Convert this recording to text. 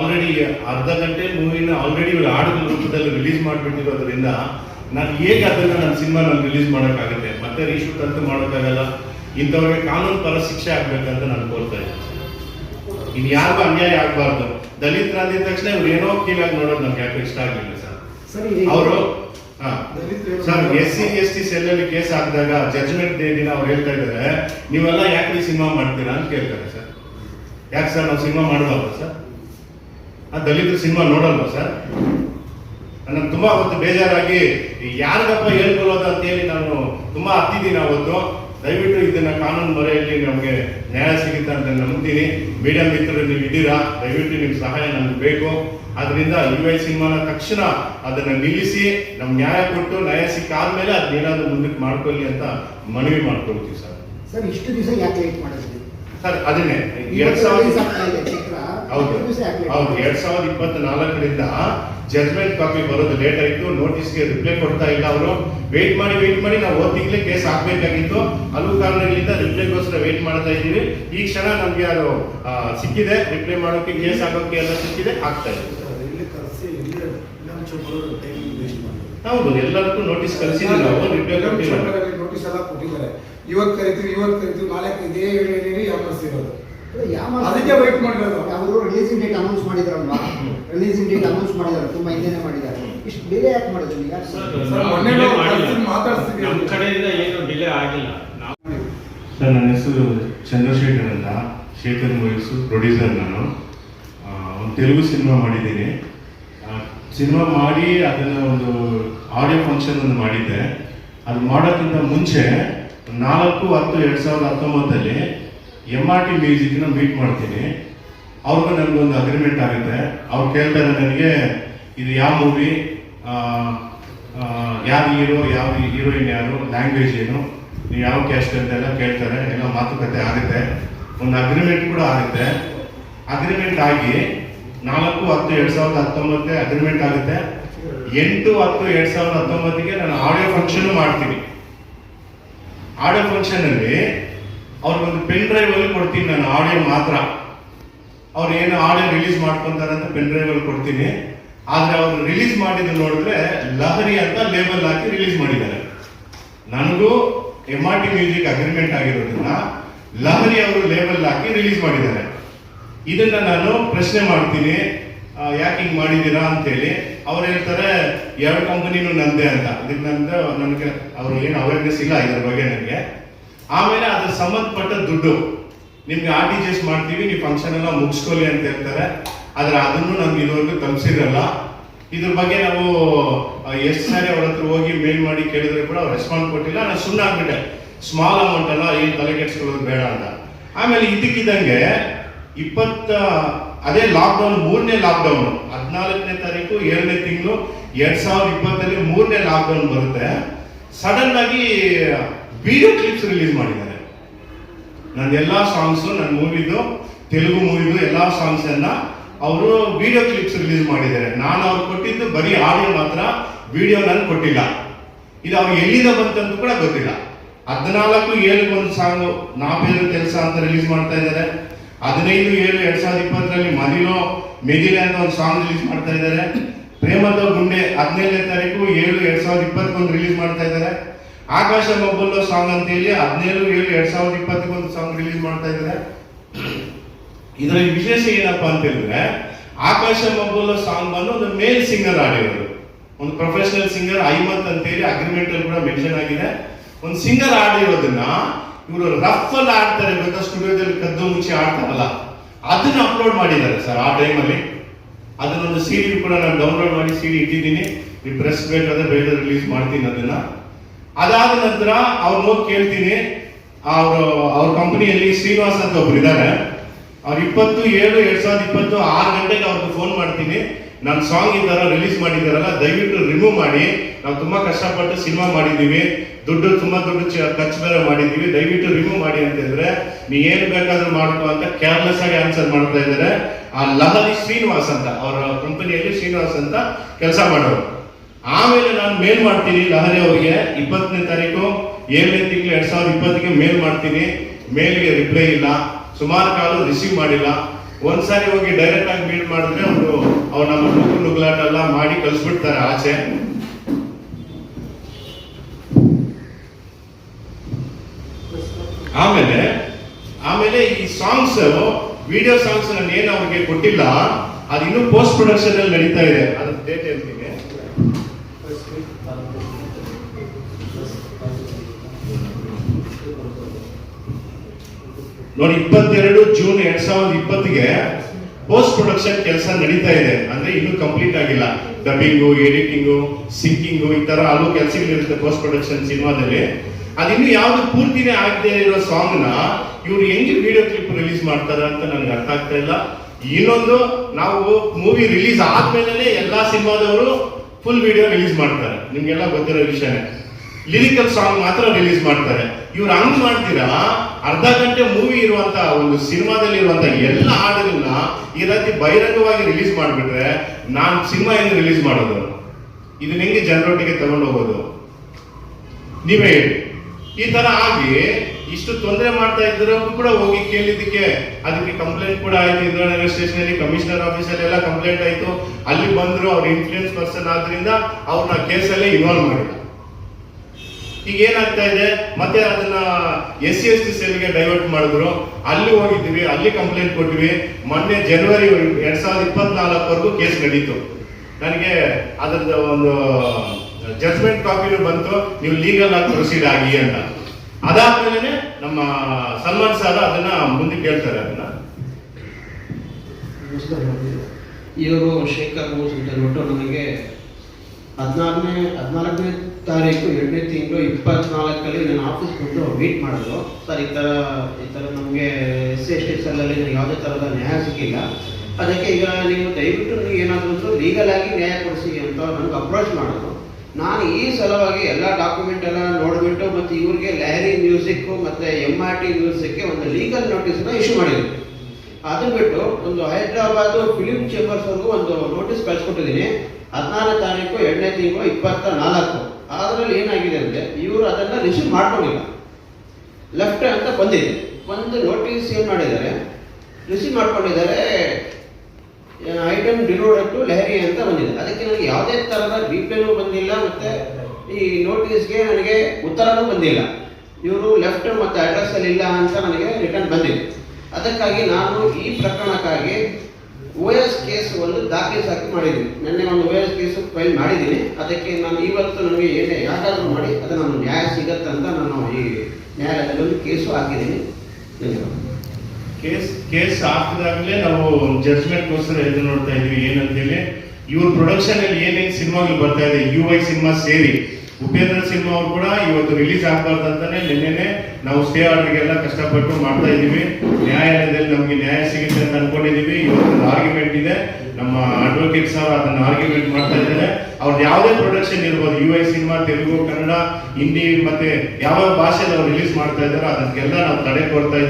Already ಅರ್ಧ ಗಂಟೆ ಮೂವಿನ already ಇವರು ಹಾಡುಗಳ ರೂಪದಲ್ಲಿ ರಿಲೀಸ್ ಮಾಡಿಬಿಟ್ಟಿರೋದ್ರಿಂದ ನಾನು ಹೇಗೆ ಅದನ್ನು ನನ್ನ ಸಿನಿಮಾ ನಾನು ರಿಲೀಸ್ ಮಾಡೋಕ್ಕಾಗುತ್ತೆ? ಮತ್ತೆ ರೀಶೂಟ್ ಅಂತೂ ಮಾಡೋಕ್ಕಾಗಲ್ಲ. ಇಂಥವ್ರಿಗೆ ಕಾನೂನು ಪರ ಶಿಕ್ಷೆ ಆಗ್ಬೇಕಂತ ನಾನು ಕೋರ್ತಾ ಇದ್ದೀನಿ. ಇನ್ನು ಯಾರಿಗೂ ಅನ್ಯಾಯ ಆಗಬಾರ್ದು. ದಲಿತರ ಅಂದಿದ ತಕ್ಷಣ ಇವ್ರು ಏನೋ ಕೀಳಾಗಿ ನೋಡೋದು ನಮ್ಗೆ ಯಾಕೆ ಇಷ್ಟ ಆಗಲಿಲ್ಲ ಸರ್. ಅವರು sir S C S T cell ಅಲ್ಲಿ ಕೇಸ್ ಹಾಕಿದಾಗ ಜಡ್ಜ್ಮೆಂಟ್ ಡೇ ದಿನ ಅವ್ರು ಹೇಳ್ತಾ ಇದ್ದಾರೆ ನೀವೆಲ್ಲ ಯಾಕೆ ಸಿನಿಮಾ ಮಾಡ್ತೀರಾ ಅಂತ ಕೇಳ್ತಾರೆ ಸರ್. ಯಾಕೆ ಸರ್ ನಾವು ಸಿನಿಮಾ ಮಾಡಬಾರ್ದು ಸರ್? ಆ ದಲಿತ ಸಿನಿಮಾ ನೋಡಲ್ವಾ ಸರ್? ನನಗೆ ತುಂಬಾ ಅವತ್ತು ಬೇಜಾರಾಗಿ ಯಾರಿಗಪ್ಪ ಹೇಳ್ಕೊಳ್ಳೋದು ಅಂತ ಹೇಳಿ ನಾನು ತುಂಬಾ ಹತ್ತಿದ್ದೀನಿ ಅವತ್ತು. ದಯವಿಟ್ಟು ಇದನ್ನ ಕಾನೂನು ಮೊರೆಯಲ್ಲಿ ನಮಗೆ ನ್ಯಾಯ ಸಿಗುತ್ತೆ ಅಂತ ನಂಬ್ತೀನಿ. ಮೀಡಿಯಾ ಮಿತ್ರರು ನೀವು ಇದ್ದೀರಾ? ದಯವಿಟ್ಟು ನಿಮ್ಮ ಸಹಾಯ ನಮ್ಗೆ ಬೇಕು. ಅದರಿಂದ ಯು ಐ ಸಿನಿಮಾನ ತಕ್ಷಣ ಅದನ್ನ ನಿಲ್ಲಿಸಿ ನಮ್ಗೆ ನ್ಯಾಯ ಕೊಟ್ಟು ನ್ಯಾಯ ಸಿಕ್ಕಾದ್ಮೇಲೆ ಏನಾದರೂ ಮುಂದಕ್ಕೆ ಮಾಡ್ಕೊಳ್ಳಿ ಅಂತ ಮನವಿ ಮಾಡ್ಕೊಳ್ತೀವಿ ಸರ್. ಸರ್ ಇಷ್ಟು ದಿವಸ ಯಾಕೆ ಲೇಟ್ ಮಾಡಿದ್ರಿ? ಸರ್ ಅದನ್ನೇ ಎರಡ್ ಸಾವಿರದ ಹೌದು? ಎರಡ್ ಸಾವಿರದ ಇಪ್ಪತ್ನಾಲ್ಕರಿಂದ ಜಜ್ಮೆಂಟ್ ಕಾಪಿ ಬರೋದು ಲೇಟ್ ಆಯ್ತು. ನೋಟಿಸ್ಗೆ ರಿಪ್ಲೈ ಕೊಡ್ತಾ ಇಲ್ಲ ಅವರು. ವೇಟ್ ಮಾಡಿ ವೇಟ್ ಮಾಡಿ ನಾವು ಹೋದ ತಿಂಗಳೇ ಕೇಸ್ ಹಾಕ್ಬೇಕಾಗಿತ್ತು ಹಲವು ಕಾರಣಗಳಿಂದ ರಿಪ್ಲೈಗೋಸ್ಕರ ವೇಟ್ ಮಾಡ್ತಾ ಇದ್ದೀವಿ. ಈ ಕ್ಷಣ ನಮ್ಗೆ ಅದು ಸಿಕ್ಕಿದೆ. ರಿಪ್ಲೈ ಮಾಡೋಕೆ ಕೇಸ್ ಹಾಕೋಕೆ ಎಲ್ಲ ಸಿಕ್ಕಿದೆ. ಆಗ್ತಾ ಇದೆ. ಹೌದು ಎಲ್ಲರಿಗೂ ನೋಟಿಸ್ ಕಳಿಸಿದ್ವಿ ನಾವು ರಿಪ್ಲೈ ನೋಟಿಸ್ ಎಲ್ಲ ಕೊಟ್ಟಿದ್ದಾರೆ. ಇವತ್ತು ಕರಿತೀವಿ ಇವತ್ತು ಕರಿತೀವಿ. ನಾಳೆ ಇದೇ ಹೇಳಿ ಯಾವ ಅದಕ್ಕೆ ವೈಟ್ ಮಾಡಿರೋದು. ಅವರು ರಿಲೀಸಿಂಗ್ ಡೇಟ್ ಅನೌನ್ಸ್ ಮಾಡಿದಾರಲ್ವಾ? ರಿಲೀಸಿಂಗ್ ಡೇಟ್ ಅನೌನ್ಸ್ ಮಾಡಿದ್ದಾರೆ ತುಂಬಾ ಹಿಂದೆನೆ ಮಾಡಿದ್ದಾರೆ. ಇಷ್ಟು ಡಿಲೇ ಯಾಕೆ ಮಾಡಿದ್ರು ಮಾತಾಡ್ಸ್ತೀವಿ. ನಮ್ಮ ಕಡೆಯಿಂದ ಏನು ಡಿಲೇ ಆಗಿಲ್ಲ. ಸರ್ ನನ್ನ ಹೆಸರು ಚಂದ್ರಶೇಖರ್ ಅಂತ. ಶೇಖರ್ ಮೂವೀಸು ಪ್ರೊಡ್ಯೂಸರ್ ನಾನು. ಒಂದು ತೆಲುಗು ಸಿನಿಮಾ ಮಾಡಿದ್ದೀನಿ. ಸಿನಿಮಾ ಮಾಡಿ ಅದನ್ನು ಒಂದು ಆಡಿಯೋ ಫಂಕ್ಷನ್ ಒಂದು ಮಾಡಿದ್ದೆ. ಅದು ಮಾಡೋಕ್ಕಿಂತ ಮುಂಚೆ ನಾಲ್ಕು ಹತ್ತು ಎರಡು ಸಾವಿರದ ಹತ್ತೊಂಬತ್ತಲ್ಲಿ ಎಂ ಆರ್ ಟಿ ಮ್ಯೂಸಿಕ್ನ ಮೀಟ್ ಮಾಡ್ತೀನಿ. ಅವ್ರಿಗೂ ಒಂದು ಅಗ್ರಿಮೆಂಟ್ ಆಗುತ್ತೆ. ಅವ್ರು ಕೇಳ್ತಾರೆ ನನಗೆ, ಇದು ಯಾವ ಮೂವಿ ಯಾವ ಹೀರೋ ಯಾವ ಹೀರೋಯಿನ್ ಯಾರು ಲ್ಯಾಂಗ್ವೇಜ್ ಏನು, ನೀವು ಯಾವ ಕ್ಯಾಸ್ಟ್ ಅಂತೆಲ್ಲ ಕೇಳ್ತಾರೆ. ಎಲ್ಲ ಮಾತುಕತೆ ಆಗುತ್ತೆ. ಒಂದು ಅಗ್ರಿಮೆಂಟ್ ಕೂಡ ಆಗುತ್ತೆ. ಅಗ್ರಿಮೆಂಟ್ ಆಗಿ ನಾಲ್ಕು ಹತ್ತು ಎರಡು ಸಾವಿರದ ಹತ್ತೊಂಬತ್ತೇ ಅಗ್ರಿಮೆಂಟ್ ಆಗುತ್ತೆ. ಎಂಟು ಹತ್ತು ಎರಡು ಸಾವಿರದ ಹತ್ತೊಂಬತ್ತಿಗೆ ನಾನು ಆಡಿಯೋ ಫಂಕ್ಷನ್ ಮಾಡ್ತೀನಿ. ಆಡಿಯೋ ಫಂಕ್ಷನ್ ಅಲ್ಲಿ ಅವ್ರಿಗೊಂದು ಪೆನ್ ಡ್ರೈವ್ ಅಲ್ಲಿ ಕೊಡ್ತೀನಿ ನಾನು ಆಡಿಯೋ ಮಾತ್ರ. ಅವ್ರು ಏನು ಆಡಿಯೋ ರಿಲೀಸ್ ಮಾಡ್ಕೊಂತಾರೆ ಅಂತ ಪೆನ್ ಡ್ರೈವ್ ಅಲ್ಲಿ ಕೊಡ್ತೀನಿ. ಆದ್ರೆ ಅವ್ರು ರಿಲೀಸ್ ಮಾಡಿದ ನೋಡಿದ್ರೆ ಲಹರಿ ಅಂತ ಲೇಬಲ್ ಹಾಕಿ ರಿಲೀಸ್ ಮಾಡಿದ್ದಾರೆ. ನನಗೂ M R T music agreement ಆಗಿರೋದ್ರಿಂದ ಲಹರಿ ಅವರು ಲೇಬಲ್ ಹಾಕಿ ರಿಲೀಸ್ ಮಾಡಿದ್ದಾರೆ. ಇದನ್ನ ನಾನು ಪ್ರಶ್ನೆ ಮಾಡ್ತೀನಿ. ಯಾಕೆ ಹಿಂಗೆ ಮಾಡಿದ್ದೀರಾ ಅಂತೇಳಿ. ಅವ್ರು ಹೇಳ್ತಾರೆ, ಎರಡು ಕಂಪನಿನೂ ನಂದೇ ಅಂತ. ಇದಕ್ಕೆ ನಂದು, ನನಗೆ ಅವ್ರಿಗೆ ಏನು ಅವೇರ್ನೆಸ್ ಇಲ್ಲ ಇದ್ರ ಬಗ್ಗೆ ನನಗೆ. ಆಮೇಲೆ ಅದ್ರ ಸಂಬಂಧಪಟ್ಟ ದುಡ್ಡು. ನಿಮ್ಗೆ ಆರ್ ಟಿ ಜಿ ಎಸ್ ಮಾಡ್ತೀವಿ, ನೀವು ಫಂಕ್ಷನ್ ಎಲ್ಲ ಮುಗಿಸ್ಕೊಳ್ಳಿ ಅಂತ ಹೇಳ್ತಾರೆ. ಆದ್ರೆ ಅದನ್ನು ನಮ್ಗೆ ಇದುವರೆಗೂ ತಲುಪಿಸಿರಲ್ಲ ಇದ್ರ ಬಗ್ಗೆ ನಾವು ಎಷ್ಟು ಸಾರಿ ಅವ್ರ ಹತ್ರ ಹೋಗಿ ಮೇಲ್ ಮಾಡಿ ಕೇಳಿದ್ರೆ ಕೂಡ ಅವ್ರು ರೆಸ್ಪಾನ್ಸ್ ಕೊಟ್ಟಿಲ್ಲ. ನಾನು ಸುಮ್ಮನೆ ಆಗ್ಬಿಟ್ಟೆ. ಸ್ಮಾಲ್ ಅಮೌಂಟ್ ಅಲ್ಲ ಏನು ತಲೆ ಕೆಡ್ಸ್ಕೊಳ್ಳೋದು ಬೇಡ ಅಂತ. ಆಮೇಲೆ ಇದಕ್ಕಿದ್ದಂಗೆ ಇಪ್ಪತ್ತ, ಅದೇ ಲಾಕ್ಡೌನ್ ಮೂರನೇ ಲಾಕ್ಡೌನ್ ಹದಿನಾಲ್ಕನೇ ತಾರೀಕು ಏಳನೇ ತಿಂಗಳು, ಎರಡ್ ಸಾವಿರದ ಇಪ್ಪತ್ತರಲ್ಲಿ ಮೂರನೇ ಲಾಕ್ಡೌನ್ ಬರುತ್ತೆ. ಸಡನ್ ಆಗಿ ವಿಡಿಯೋ ಕ್ಲಿಪ್ಸ್ ರಿಲೀಸ್ ಮಾಡಿದ್ದಾರೆ. ನನ್ನ ಎಲ್ಲಾ ಸಾಂಗ್ಸ್ ನನ್ನ ಮೂವಿದು ತೆಲುಗು ಮೂವಿದು ಎಲ್ಲಾ ಸಾಂಗ್ಸ್ ಅನ್ನ ಅವರು ವಿಡಿಯೋ ಕ್ಲಿಪ್ಸ್ ರಿಲೀಸ್ ಮಾಡಿದ್ದಾರೆ. ನಾನು ಅವ್ರು ಕೊಟ್ಟಿದ್ದು ಬರೀ ಆಡಿಯೋ ಮಾತ್ರ ವಿಡಿಯೋ ನಾನು ಕೊಟ್ಟಿಲ್ಲ. ಇದು ಅವ್ರು ಎಲ್ಲಿಂದ ಬಂತಂತ ಕೂಡ ಗೊತ್ತಿಲ್ಲ. ಹದಿನಾಲ್ಕು ಏಳು ಒಂದು ಸಾಂಗ್ ನಾಪೇರು ಕೆಲಸ ಅಂತ ರಿಲೀಸ್ ಮಾಡ್ತಾ ಇದ್ದಾರೆ. ಹದಿನೈದು ಏಳು ಎರಡ್ ಸಾವಿರದ ಇಪ್ಪತ್ತರಲ್ಲಿ ಮದಿಲೋ ಮೆದಿಲೆ ಅಂತ ಒಂದು ಸಾಂಗ್ ರಿಲೀಸ್ ಮಾಡ್ತಾ ಇದ್ದಾರೆ. ಪ್ರೇಮದ ಗುಂಡೆ ಹದಿನೈದನೇ ತಾರೀಕು ಏಳು ಎರಡ್ ಸಾವಿರದ ಇಪ್ಪತ್ತೊಂದು ರಿಲೀಸ್ ಮಾಡ್ತಾ ಇದ್ದಾರೆ. ಆಕಾಶ ಮೊಬೈಲ್ ಸಾಂಗ್ ಅಂತ ಹೇಳಿ ಹದಿನೇಳು, ಏಳು, ಎರಡ್ ಸಾವಿರದ ಇಪ್ಪತ್ತಕ್ಕೊಂದು ಸಾಂಗ್ ರಿಲೀಸ್ ಮಾಡ್ತಾ ಇದ್ದಾರೆ. ಇದರಲ್ಲಿ ವಿಶೇಷ ಏನಪ್ಪಾ ಅಂತ ಹೇಳಿದ್ರೆ ಆಕಾಶ ಮೊಬೈಲ್ ಸಾಂಗ್ ಬಂದು ಒಂದು ಮೇಲ್ ಸಿಂಗರ್ ಆಡಿರೋದು ಒಂದು ಪ್ರೊಫೆಷನಲ್ ಸಿಂಗರ್ ಐಮತ್ ಅಂತ ಹೇಳಿ ಅಗ್ರಿಮೆಂಟ್ ಅಲ್ಲಿ ಕೂಡ ಮೆನ್ಷನ್ ಆಗಿದೆ. ಒಂದು ಸಿಂಗರ್ ಆಡಿರೋದನ್ನ ಇವರು ರಫ್ ಅಲ್ಲಿ ಆಡ್ತಾರೆ ಗೊತ್ತಾ? ಸ್ಟುಡಿಯೋದಲ್ಲಿ ಕದ್ದು ಮುಚ್ಚಿ ಆಡ್ತಾರಲ್ಲ ಅದನ್ನ ಅಪ್ಲೋಡ್ ಮಾಡಿದ್ದಾರೆ ಸರ್ ಆ ಟೈಮಲ್ಲಿ ಅದನ್ನೊಂದು ಸಿಡಿ ಕೂಡ ನಾನು ಡೌನ್ಲೋಡ್ ಮಾಡಿ ಸಿಡಿ ಇಟ್ಟಿದ್ದೀನಿ. ಈ ಪ್ರೆಸ್ ಬೇಕಾದ್ರೆ ಬೇಗ ರಿಲೀಸ್ ಮಾಡ್ತೀನಿ ಅದನ್ನ. ಅದಾದ ನಂತರ ಅವ್ರನ್ನ ಹೋಗಿ ಕೇಳ್ತೀನಿ. ಅವರು, ಅವ್ರ ಕಂಪನಿಯಲ್ಲಿ ಶ್ರೀನಿವಾಸ್ ಅಂತ ಒಬ್ರು ಇದ್ದಾರೆ ಅವ್ರು ಇಪ್ಪತ್ತು ಏಳು ಎರಡ್ ಸಾವಿರದ ಇಪ್ಪತ್ತು ಆರು ಗಂಟೆಗೆ ಅವ್ರಿಗೆ ಫೋನ್ ಮಾಡ್ತೀನಿ. ನನ್ನ ಸಾಂಗ್ ಇದ್ದಾರ ರಿಲೀಸ್ ಮಾಡಿದ್ದಾರಲ್ಲ, ದಯವಿಟ್ಟು ರಿಮೂವ್ ಮಾಡಿ. ನಾವು ತುಂಬಾ ಕಷ್ಟಪಟ್ಟು ಸಿನಿಮಾ ಮಾಡಿದ್ದೀವಿ ದುಡ್ಡು ತುಂಬಾ ದುಡ್ಡು ಖರ್ಚು ಬೇರೆ ಮಾಡಿದ್ದೀವಿ ದಯವಿಟ್ಟು ರಿಮೂವ್ ಮಾಡಿ ಅಂತಂದ್ರೆ ನೀ ಏನ್ ಬೇಕಾದ್ರೂ ಮಾಡ್ಕೋ ಅಂತ ಕೇರ್ಲೆಸ್ ಆಗಿ ಆನ್ಸರ್ ಮಾಡ್ತಾ ಇದ್ದಾರೆ. ಆ ಲಹರಿ ಶ್ರೀನಿವಾಸ್ ಅಂತ, ಅವರ ಕಂಪನಿಯಲ್ಲಿ ಶ್ರೀನಿವಾಸ್ ಅಂತ ಕೆಲಸ ಮಾಡೋರು. ಆಮೇಲೆ ನಾನು ಮೇಲ್ ಮಾಡ್ತೀನಿ ಲಹರಿ ಅವರಿಗೆ ಇಪ್ಪತ್ತನೇ ತಾರೀಕು, ಏಳನೇ ತಿಂಗಳು ಎರಡ್ ಸಾವಿರದ ಇಪ್ಪತ್ತಕ್ಕೆ ಮೇಲ್ ಮಾಡ್ತೀನಿ. ಮೇಲ್ಗೆ ರಿಪ್ಲೈ ಇಲ್ಲ. ಸುಮಾರು ಕಾಲ ರಿಸೀವ್ ಮಾಡಿಲ್ಲ. ಒಂದ್ಸಾರಿ ಹೋಗಿ ಡೈರೆಕ್ಟ್ ಆಗಿ ಮೀಟ್ ಮಾಡಿದ್ರೆ ಅವರು ಅವ್ರು ನಮ್ಮ ನುಗ್ಗು ನುಗ್ಲಾಟ ಎಲ್ಲ ಮಾಡಿ ಕಳಿಸ್ಬಿಡ್ತಾರೆ ಆಚೆ. ಆಮೇಲೆ ಆಮೇಲೆ ಈ ಸಾಂಗ್ಸ್ ವಿಡಿಯೋ ಸಾಂಗ್ಸ್ ನಾನು ಏನು ಅವ್ರಿಗೆ ಕೊಟ್ಟಿಲ್ಲ, ಅದು ಇನ್ನೂ ಪೋಸ್ಟ್ ಪ್ರೊಡಕ್ಷನ್ ಅಲ್ಲಿ ನಡೀತಾ ಇದೆ. ಅದ್ರ ಡೇಟ್ ಹೇಳ್ತೀನಿ. ನೋಡಿ, ಇಪ್ಪತ್ತೆರಡು ಜೂನ್ ಎರಡ್ ಸಾವಿರದ ಇಪ್ಪತ್ತಿಗೆ ಪೋಸ್ಟ್ ಪ್ರೊಡಕ್ಷನ್ ಕೆಲಸ ನಡೀತಾ ಇದೆ. ಅಂದ್ರೆ ಇನ್ನೂ ಕಂಪ್ಲೀಟ್ ಆಗಿಲ್ಲ. ಡಬ್ಬಿಂಗು ಎಡಿಟಿಂಗು ಸಿಂಕಿಂಗು ಈ ತರ ಹಲವು ಕೆಲಸಗಳಿರುತ್ತೆ ಪೋಸ್ಟ್ ಪ್ರೊಡಕ್ಷನ್ ಸಿನಿಮಾದಲ್ಲಿ. ಅದಿನ್ನು ಯಾವ್ದು ಪೂರ್ತಿನೇ ಆಗದೆ ಇರೋ ಸಾಂಗ್ನ ಇವ್ರು ಹೆಂಗೆ ವಿಡಿಯೋ ಕ್ಲಿಪ್ ರಿಲೀಸ್ ಮಾಡ್ತಾರೆ ಅಂತ ನನ್ಗೆ ಅರ್ಥ ಆಗ್ತಾ ಇಲ್ಲ. ಇನ್ನೊಂದು, ನಾವು ಮೂವಿ ರಿಲೀಸ್ ಆದ್ಮೇಲೆ ಎಲ್ಲಾ ಸಿನಿಮಾದವರು ಫುಲ್ ವಿಡಿಯೋ ರಿಲೀಸ್ ಮಾಡ್ತಾರೆ. ನಿಮ್ಗೆಲ್ಲ ಗೊತ್ತಿರೋ ವಿಷಯನೇ ಲಿರಿಕಲ್ ಸಾಂಗ್ ಮಾತ್ರ ರಿಲೀಸ್ ಮಾಡ್ತಾರೆ. ಇವ್ರು ಹಂಗ್ ಮಾಡ್ತೀರಾ? ಅರ್ಧ ಗಂಟೆ ಮೂವಿ ಇರುವಂತ ಒಂದು ಸಿನಿಮಾದಲ್ಲಿ ಇರುವಂತ ಎಲ್ಲ ಹಾಡುಗಳನ್ನ ಈ ರೀತಿ ಬಹಿರಂಗವಾಗಿ ರಿಲೀಸ್ ಮಾಡಿಬಿಟ್ರೆ ನಾನು ಸಿನಿಮಾ ಹೆಂಗ್ ರಿಲೀಸ್ ಮಾಡೋದು? ಇದನ್ನ ಹೆಂಗೆ ಜನರೊಟ್ಟಿಗೆ ತಗೊಂಡು ಹೋಗೋದು? ನೀವೇ ಈ ತರ ಆಗಿ ಇಷ್ಟು ತೊಂದರೆ ಮಾಡ್ತಾ ಇದ್ರು ಕೂಡ ಹೋಗಿ ಕೇಳಿದ್ದಕ್ಕೆ ಅದಕ್ಕೆ ಕಂಪ್ಲೇಂಟ್ ಕೂಡ ಆಯ್ತು. ಇಂದ್ರಾನಗರ ಸ್ಟೇಷನ್ ಅಲ್ಲಿ ಕಮಿಷನರ್ ಆಫೀಸಲ್ಲಿ ಎಲ್ಲ ಕಂಪ್ಲೇಂಟ್ ಆಯ್ತು. ಅಲ್ಲಿ ಬಂದ್ರು ಅವ್ರ ಇನ್ಫ್ಲೂಯೆನ್ಸ್ ಪರ್ಸನ್ ಆದ್ರಿಂದ ಅವ್ರನ್ನ ಕೇಸಲ್ಲೇ ಇನ್ವಾಲ್ವ್ ಮಾಡಿಲ್ಲ ಈಗ ಏನಾಗ್ತಾ ಇದೆ? ಮತ್ತೆ ಅದನ್ನ ಎಸ್ ಸಿ ಎಸ್ ಟಿ ಸೆಲ್ಗೆ ಡೈವರ್ಟ್ ಮಾಡಿದ್ರು. ಅಲ್ಲಿ ಹೋಗಿದ್ವಿ ಅಲ್ಲಿ ಕಂಪ್ಲೇಂಟ್ ಕೊಟ್ವಿ ಮೊನ್ನೆ ಜನವರಿ ಎರಡ್ ಸಾವಿರದ ಇಪ್ಪತ್ನಾಲ್ಕವರೆಗೂ ಕೇಸ್ ನಡೀತು. ನನಗೆ ಅದ್ರದ್ದು ಒಂದು ಜಜ್ಮೆಂಟ್ ಕಾಪಿನೂ ಬಂತು. ನೀವು ಲೀಗಲ್ ಆಗಿ ಪ್ರೊಸೀಡ್ ಆಗಿ ಅಂತ. ಅದಾದ್ಮೇಲೆ ನಮ್ಮ ಸಲ್ಮಾನ್ ಸರ್ ಅದನ್ನ ಮುಂದೆ ಕೇಳ್ತಾರೆ ಅದನ್ನ. ಇವರು ಶೇಖರ್ ಮೂಸ್ ಅಂತ ಹೇಳ್ಬಿಟ್ಟು ನನಗೆ ಹದಿನಾರನೇ ಹದಿನಾಲ್ಕನೇ ತಾರೀಕು ಎರಡನೇ ತಿಂಗಳು ಇಪ್ಪತ್ನಾಲ್ಕಲ್ಲಿ ನನ್ನ ಆಫೀಸ್ ಬಂದು ಮೀಟ್ ಮಾಡಿದ್ರು. ಸರ್, ಈ ಥರ ಈ ಥರ ನಮಗೆ ಎಸ್ ಸಿ, ಎಸ್ ಟಿ ಸೆಲ್ಲಲ್ಲಿ ನನಗೆ ಯಾವುದೇ ಥರದ ನ್ಯಾಯ ಸಿಕ್ಕಿಲ್ಲ. ಅದಕ್ಕೆ ಈಗ ನೀವು ದಯವಿಟ್ಟು ನೀವು ಏನಾದರೂ ಲೀಗಲ್ ಆಗಿ ನ್ಯಾಯ ಕೊಡಿಸಿ ಅಂತ ನನಗೆ ಅಪ್ರೋಚ್ ಮಾಡಿದ್ರು. ನಾನು ಈ ಸಲುವಾಗಿ ಎಲ್ಲ ಡಾಕ್ಯುಮೆಂಟ್ ಎಲ್ಲ ನೋಡಿಬಿಟ್ಟು ಮತ್ತು ಇವ್ರಿಗೆ ಲಹರಿ ಮ್ಯೂಸಿಕ್ಕು ಮತ್ತು ಎಂ ಆರ್ ಟಿ ಮ್ಯೂಸಿಕ್ಗೆ ಒಂದು ಲೀಗಲ್ ನೋಟಿಸ್ನ ಇಶ್ಯೂ ಮಾಡಿದ್ರು. ಅದು ಬಿಟ್ಟು ಒಂದು ಹೈದರಾಬಾದ್ ಫಿಲಿಮ್ ಚೇಂಬರ್ಸ್ ಅವ್ರಿಗೂ ಒಂದು ನೋಟಿಸ್ ಕಳಿಸ್ಕೊಟ್ಟಿದ್ದೀನಿ. ಹದಿನಾರು ತಾರೀಕು ಎರಡನೇ ತಿಂಗಳು ಇಪ್ಪತ್ತ ನಾಲ್ಕು ಅದರಲ್ಲಿ ಏನಾಗಿದೆ ಅಂದರೆ ಇವರು ಅದನ್ನು ರಿಸೀವ್ ಮಾಡ್ಕೊಂಡಿಲ್ಲ. ಲೆಫ್ಟ್ ಅಂತ ಬಂದಿದೆ. ಒಂದು ನೋಟಿಸ್ ಏನು ಮಾಡಿದ್ದಾರೆ? ರಿಸೀವ್ ಮಾಡ್ಕೊಂಡಿದ್ದಾರೆ ಐಟಮ್ ಡಿಲೋಡ್ ಟು ಲೆಹರಿ ಅಂತ ಬಂದಿದೆ. ಅದಕ್ಕೆ ನನಗೆ ಯಾವುದೇ ಥರದ ರಿಪ್ಲೈನೂ ಬಂದಿಲ್ಲ, ಮತ್ತು ಈ ನೋಟಿಸ್ಗೆ ನನಗೆ ಉತ್ತರನೂ ಬಂದಿಲ್ಲ. ಇವರು ಲೆಫ್ಟ್ ಮತ್ತು ಅಡ್ರೆಸ್ ಅಲ್ಲಿ ಇಲ್ಲ ಅಂತ ನನಗೆ ರಿಟರ್ನ್ ಬಂದಿದೆ. ಅದಕ್ಕಾಗಿ ನಾನು ಈ ಪ್ರಕರಣಕ್ಕಾಗಿ ಓ ಎಸ್ ಕೇಸ್ ಒಂದು ದಾಖಲಿಸಾಕಿ ಮಾಡಿದ್ದೀನಿ. ನಿನ್ನೆ ಒಂದು ಓ ಎಸ್ ಕೇಸ್ ಫೈಲ್ ಮಾಡಿದ್ದೀನಿ. ಅದಕ್ಕೆ ನಾನು ಇವತ್ತು ನನಗೆ ಏನೇ ಯಾಕಾದರೂ ಮಾಡಿ, ಅದು ನಾನು ನ್ಯಾಯ ಸಿಗತ್ತಂತ ನಾನು ಈ ನ್ಯಾಯಾಲಯದಲ್ಲಿ ಕೇಸು ಹಾಕಿದ್ದೀನಿ. ಕೇಸ್ ಕೇಸ್ ಹಾಕಿದಾಗಲೇ ನಾವು ಜಡ್ಜ್ಮೆಂಟ್ಗೋಸ್ಕರ ಎದುರು ನೋಡ್ತಾ ಇದೀವಿ. ಏನಂತೇಳಿ, ಇವ್ರ ಪ್ರೊಡಕ್ಷನ್ ಅಲ್ಲಿ ಏನೇನು ಸಿನಿಮಾಗಳು ಬರ್ತಾ ಇದೆ ಯು ಐ ಸಿನಿಮಾ ಸೇರಿ. ಉಪೇಂದ್ರ ಸಿಂಹ ಅವರು ಕೂಡ ಇವತ್ತು ರಿಲೀಸ್ ಆಗಬಾರ್ದು ಅಂತಾನೆ ನಿನ್ನೆನೆ ನಾವು ಸ್ಟೇ ಆರ್ಡರ್ಗೆಲ್ಲ ಕಷ್ಟಪಟ್ಟು ಮಾಡ್ತಾ ಇದ್ದೀವಿ. ನ್ಯಾಯಾಲಯದಲ್ಲಿ ನಮಗೆ ನ್ಯಾಯ ಸಿಗುತ್ತೆ ಅಂತ ಅನ್ಕೊಂಡಿದೀವಿ ಇವತ್ತು ಆರ್ಗ್ಯುಮೆಂಟ್ ಇದೆ. ನಮ್ಮ ಅಡ್ವೊಕೇಟ್ಸ್ ಸರ್ ಅದನ್ನ ಆರ್ಗ್ಯುಮೆಂಟ್ ಮಾಡ್ತಾ ಇದ್ದಾರೆ. ಅವ್ರದ್ದು ಯಾವುದೇ ಪ್ರೊಡಕ್ಷನ್ ಇರ್ಬೋದು. U I cinema Telugu, Kannada, Hindi ಮತ್ತೆ ಯಾವ ಭಾಷೆಯಲ್ಲಿ ಅವ್ರು ರಿಲೀಸ್ ಮಾಡ್ತಾ ಇದ್ದಾರೋ ಅದಕ್ಕೆಲ್ಲ ನಾವು ತಡೆ ಕೊಡ್ತಾ ಇದೀವಿ